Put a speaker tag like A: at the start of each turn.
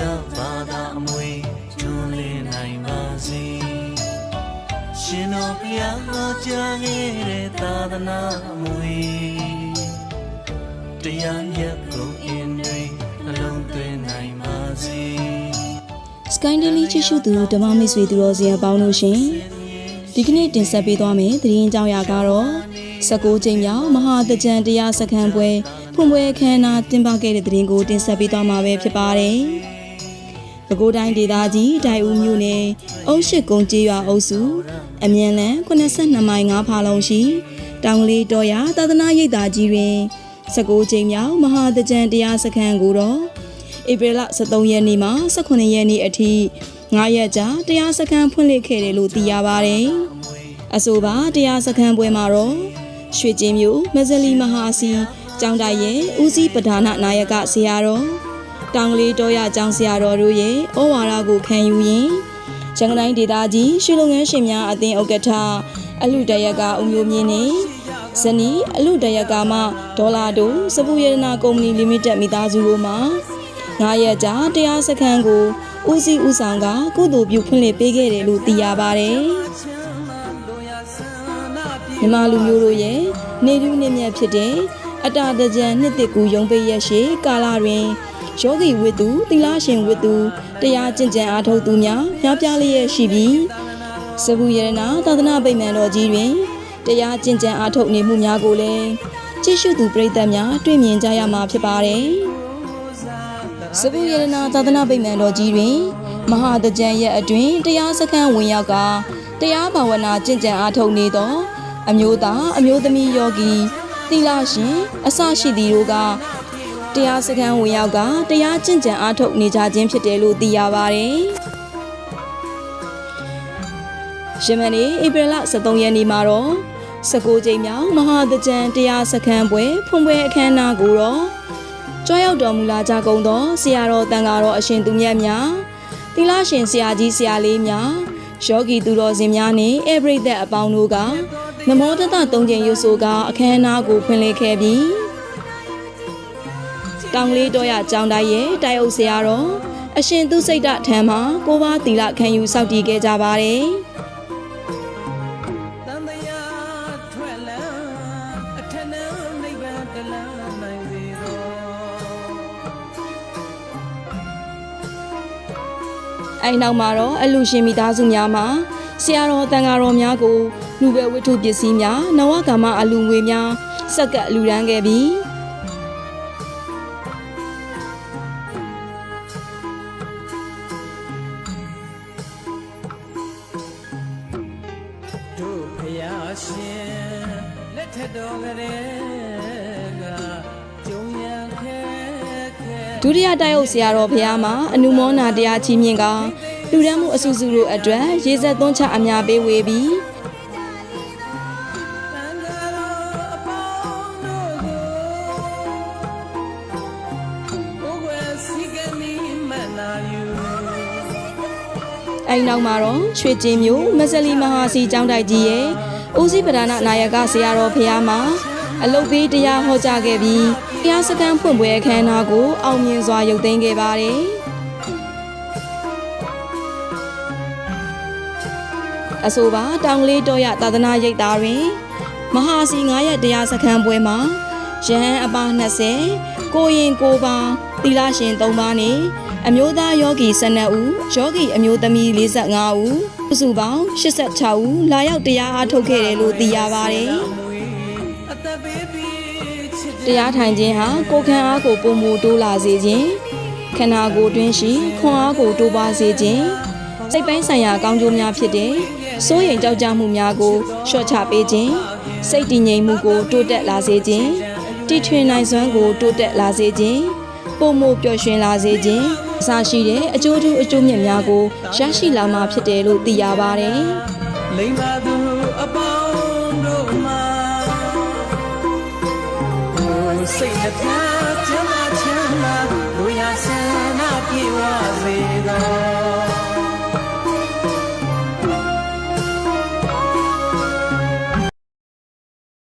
A: ကြောက်ဘာသာအမွေကျွန်းလင်းနိုင်ပါစေရှင်တော်ဘုရားဟောကြားခဲ့တဲ့သာသနာအမွေတရားမြတ်ကုန်အင်းတွေအလုံးသွင်းနိုင်ပါစေ
B: Sky Daily ချစ်ရှုသူဓမ္မမိတ်ဆွေသူတော်စရာပေါင်းလို့ရှင်ဒီကနေ့တင်ဆက်ပေးသွားမယ့်သတင်းကြောင်းရာကတော့19ချိန်မြောက်မဟာတကြံတရားစခန်းပွဲဖွင့်ပွဲခမ်းနားတင်ပခဲ့တဲ့သတင်းကိုတင်ဆက်ပေးသွားမှာပဲဖြစ်ပါတယ်။ ပဲခူးတိုင်းဒေသကြီးဒိုင်ဦးမြို့နယ်အုံးရှိကုန်းကျေးရွာအုပ်စုအမြန်လန်82မိုင်5ဖာလုံးရှိတောင်လေးတော်ရသာသနာရိပ်သာကြီးတွင်19ကြိမ်မြောက်မဟာတကြံတရားစခန်းကိုတော့ဧပြီလ23ရက်နေ့မှ18ရက်နေ့အထိ9ရက်ကြာတရားစခန်းဖွင့်လှစ်ခဲ့တယ်လို့သိရပါတယ်။အဆိုပါတရားစခန်းပွဲမှာတော့ရွှေကျင်းမြို့မဇလီမဟာစီကျောင်းတိုက်ရဲ့ဦးစီးပဓာနနာယကဆရာတော် တောင်ကလေးတော်ရကျောင်းဆရာတော်တို့ရဲ့ဩဝါဒကိုခံယူရင်းရန်ကုန်တိုင်းဒေသကြီးရွှေလုံငန်းရှင်များအသင်းဥက္ကဋ္ဌအလူတရကအုံမျိုးမြင့်နေဇနီးအလူတရကမှဒေါ်လာတို့စပူရတနာကုမ္ပဏီလီမိတက်မိသားစုတို့မှ9ရက်ကြာတရားစခန်းကိုဦးစီးဦးဆောင်ကကုသိုလ်ပြုဖွင့်လှစ်ပေးခဲ့တယ်လို့သိရပါတယ်။မြန်မာလူမျိုးတို့ရဲ့နေလူနေမြတ်ဖြစ်တဲ့အတာတကြံနှစ်တစ်ကူရုံပိတ်ရက်ရှိကာလတွင် ယောဂီဝိတုသီလရှင်ဝိတုတရားကျင့်ကြံအားထုတ်သူများများပြားလျက်ရှိပြီးစဗူရတနာသာသနာ့ဗိမာန်တော်ကြီးတွင်တရားကျင့်ကြံအားထုတ်နေမှုများကိုလည်းကြည့်ရှုသူပရိသတ်များတွေ့မြင်ကြရမှာဖြစ်ပါတယ်။စပုရတနာသာသနာ့ဗိမာန်တော်ကြီးတွင် မဟာတကြံရဲ့အတွင်တရားစခန်းဝင်ရောက်ကတရားဘာဝနာကျင့်ကြံအားထုတ်နေသော အမျိုးသားအမျိုးသမီးယောဂီသီလရှင်အစရှိသည်တို့က တရားစခန်းဝင်ရောက်ကတရားကျင့်ကြံအားထုတ်နေကြခြင်းဖြစ်တယ်လို့သိရပါတယ်။ယမန်နေ့ဧပြီလ23ရက်နေ့မှာတော့19ကြိမ်မြောက်မဟာတကြံတရားစခန်းပွဲဖွင့်ပွဲအခမ်းအနားကိုတော့ကြွားရောက်တော်မူလာကြကုန်သောဆရာတော်တန်ဃာတော်အရှင်သူမြတ်များသီလရှင်ဆရာကြီးဆရာလေးများယောဂီသူတော်စင်များနှင့်အပရိသတ်အပေါင်းတို့ကနမောတတသုံးကျင်ရွဆိုကအခမ်းအနားကိုဖွင့်လှစ်ခဲ့ပြီး တောင်လေးတော်ရကျောင်းတိုင်းရဲ့တိုင်အုပ်ဆရာတော်အရှင်သူစိတ်တထံမှာကိုးပါးသီလခံယူစောင့်တည်ခဲ့ကြပါတယ်
A: တန်တရာထွက်လန်းအထက်နံနိဗ္ဗာန်တလန်းနိုင်စေသော
B: အဲ့နောက်မှာတော့အလူရှင်မိသားစုများမှာဆရာတော်တန်ဃာတော်များကိုလူပဲဝတ္ထုပစ္စည်းများနဝကမ္မအလူငွေများစက္ကပ်အလူရန်ခဲ့ပြီး
A: က်ထက်တော်ကလေးကကြုံရခဲခဲ
B: ဒုတိယတိုက်အုပ်ဆရာတော်ဘုရားမှာအနုမောနာတရားချီးမြှင့်ကလူဒန်းမှုအဆူဆူတို့အတွက်ရေဆက်သွန်းချအများပေးဝေပြီး
A: တန်ဃာတော်အပေါင်းတို့ကိုဘုရားစီကမီမနာယူ
B: အဲ့နောက်မှာတော့ရွှေကျင်းမြို့မဇလီမဟာစီကျောင်းတိုက်ကြီးရဲ့ ဦးစီးပဓာနနာယကဆရာတော်ဘုရားမှာအလုတ်ပေးတရားဟောကြားခဲ့ပြီးတရားစခန်းဖွင့်ပွဲအခမ်းအနားကိုအောင်မြင်စွာရုပ်သိမ်းခဲ့ပါတယ်အဆိုပါတောင်ကလေးတော်ရသာသနာရိပ်သားတွင်မဟာစီ9ရက်တရားစခန်းပွဲမှာရဟန်းအပါ20ကိုရင်ကိုပါသီလရှင်3ပါးနဲ့အမျိုးသားယောဂီ12ဦးယောဂီအမျိုးသမီး45ဦး စုစုပေါင်း86ဦးလာရောက်တရားအားထုတ်ခဲ့တယ်လို့သိရပါတယ်
A: အသက်ပေးပြီးချစ်။
B: တရားထိုင်ခြင်းဟာကိုယ်ခံအားကိုပုံမူတိုးလာစေခြင်းခန္ဓာကိုယ်တွင်းရှိခွန်အားကိုတိုးပွားစေခြင်းစိတ်ပိုင်းဆိုင်ရာကောင်းကျိုးများဖြစ်တဲ့စိုးရိမ်ကြောက်ကြမှုများကိုလျှော့ချပေးခြင်းစိတ်တည်ငြိမ်မှုကို တိုးတက်လာစေခြင်းတည်ထွင်နိုင်စွမ်းကို တိုးတက်လာစေခြင်း ပုံမှုပျော်ရွှင်လာစေခြင်းအစရှိတဲ့အကျိုးထူးအကျိုးမြတ်များကိုရရှိလာမှာဖြစ်တယ်လို့သိရပါတယ်
A: လိမ္မာသူအပေါင်းတို့မှာကိုယ်စိတ်တစ်ခါချမ်းသာချမ်းသာလူရဆန္ဒပြေဝစေသော